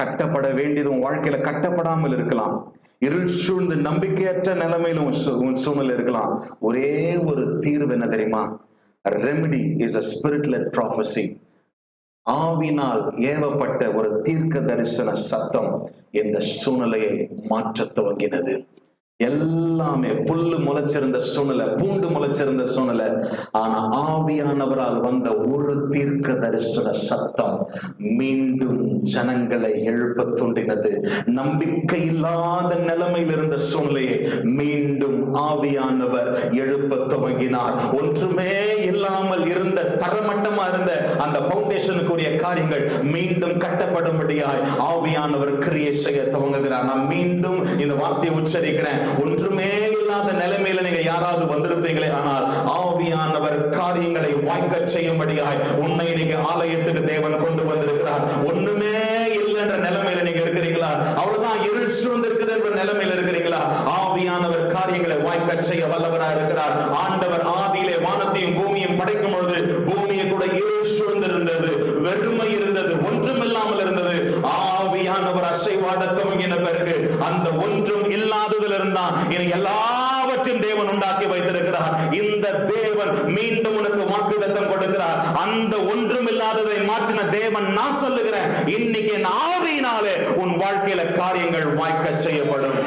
கட்டப்பட வேண்டியது உன் வாழ்க்கையில கட்டப்படாமல் இருக்கலாம். இருள் சூழ்ந்து நம்பிக்கையற்ற நிலைமையில உன் சூழ்நிலை இருக்கலாம். ஒரே ஒரு தீர்வு என்ன தெரியுமா? Remedy is a spirit led prophecy ஆவினால் ஏவப்பட்ட ஒரு தீர்க்க தரிசன சத்தம் இந்த சூழ்நிலையை மாற்ற துவங்கினது. எல்லாமே புல்லு முளைச்சிருந்த சூழ்நிலை பூண்டு முளைச்சிருந்த சூழ்நிலை. ஆனா ஆவியானவரால் வந்த ஒரு தீர்க்க தரிசன சத்தம் மீண்டும் ஜனங்களை எழுப்ப தூண்டினது. நம்பிக்கை இல்லாத நிலைமையில் இருந்த சூழ்நிலையை மீண்டும் ஆவியானவர் எழுப்ப துவங்கினார். ஒன்றுமே இல்லாமல் இருந்த தரமட்டமா இருந்த அந்த பவுண்டேஷனுக்குரிய காரியங்கள் மீண்டும் கட்டப்படும்படியாய் ஆவியானவர் கிரியை செய்ய துவங்குகிறார். நான் மீண்டும் இந்த வார்த்தையை உச்சரிக்கிறேன். ஒன்றுமே இல்லாத நிலைமையில நீங்க யாராவது வந்திருப்பீங்களே ஆனால் ஆவியானவர் காரியங்களை வாய்க்க செய்யும்படியாய் உன்னை நீங்க ஆலயத்துக்கு தேவன் கொண்டு வந்திருக்கிறார். ஒண்ணுமே இல்லைன்ற நிலைமையில நீங்க இருக்கிறீங்களா? அவ்வளவுதான் இருள் சூழ்ந்திருக்குது என்ற நிலைமையில இருக்கிறீங்களா? ஆவியானவர் காரியங்களை வாய்க்க செய்ய வல்லவராக இருக்கிறார் ஆண்டவர் ஆதியிலே வானத்தையும் பூமியும் படைக்கும் பொழுது பூமியை கூட இருள் சூழ்ந்திருந்தது வெறுமை இருந்தது ஒன்றும் இல்லாமல் இருந்தது. ஆவியானவர் அசைவாட துவங்கின பிறகு அந்த ஒன்றும் இல்லாததுல இருந்தான் இனி எல்லாவற்றையும் தேவன் உண்டாக்கி வைத்திருக்கிறார். இந்த தேவன் மீண்டும் உனக்கு வாக்குதத்தம் கொடுக்கிறார். அந்த ஒன்றும் இல்லாததை மாற்றின தேவன் நான் சொல்லுகிறேன் இன்னைக்கு என் ஆவியினாலே உன் வாழ்க்கையில காரியங்கள் வாய்க்க செய்யப்படும்.